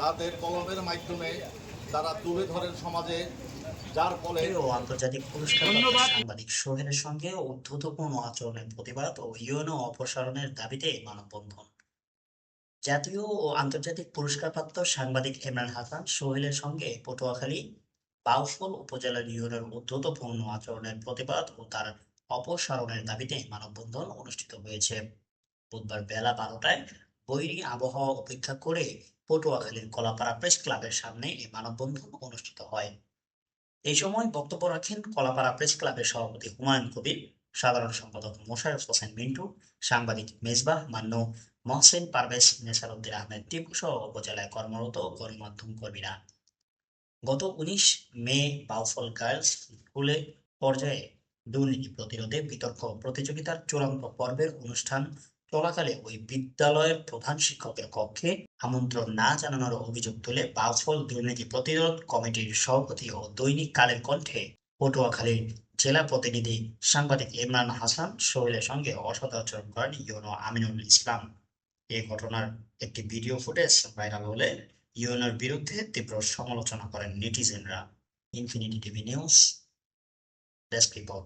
তাদের কলমের মাধ্যমে তারা তুলে ধরেন সমাজে যার ফলে আন্তর্জাতিক পুরস্কার সাংবাদিক সোহেলের সঙ্গে উদ্ধতপূর্ণ আচরণের প্রতিবাদ ও ইউএনও অপসারণের দাবিতে মানববন্ধন। জাতীয় ও আন্তর্জাতিক পুরস্কারপ্রাপ্ত সাংবাদিক ইমরান হাসান সোহেলের সঙ্গে পটুয়াখালী বাউফল উপজেলার ইউএনওর উদ্ধতপূর্ণ আচরণের প্রতিবাদ ও তার অপসারণের দাবিতে মানববন্ধন অনুষ্ঠিত হয়েছে। বুধবার বেলা বারোটায় বৈরী আবহাওয়া উপেক্ষা করে পটুয়াখালীর কলাপাড়া প্রেস ক্লাবের সামনে এই মানববন্ধন অনুষ্ঠিত হয়। এই সময় বক্তব্য রাখেন কলাপাড়া প্রেস ক্লাবের সভাপতি হুমায়ুন কবির, সাধারণ সম্পাদক মোশারফ হোসেন মিন্টু, সাংবাদিক মেজবাহ মান্য মহসেন পারভেজ, নেসারউদ্দিন আহমেদ টিপু সহ উপজেলায় কর্মরত গণমাধ্যম কর্মীরা। গত উনিশ মে বাউফল গার্লস স্কুলে পর্যায়ে দুর্নীতি প্রতিরোধে বিতর্ক প্রতিযোগিতার চূড়ান্ত পর্বের অনুষ্ঠান চলাকালে ওই বিদ্যালয়ের প্রধান শিক্ষকের কক্ষে আমন্ত্রণ না জানানোর অভিযোগ তুলে বাউফল দুর্নীতি প্রতিরোধ কমিটির সভাপতি ও দৈনিক কালের কণ্ঠে পটুয়াখালীর জেলা প্রতিনিধি সাংবাদিক ইমরান হাসান সোহেলের সঙ্গে অসদাচরণ করেন ইউনো আমিনুল ইসলাম। এ ঘটনার একটি ভিডিও ফুটেজ ভাইরাল হলে ইউনোর বিরুদ্ধে তীব্র সমালোচনা করেন নেটিজেনরা। Infinity TV news, desk report.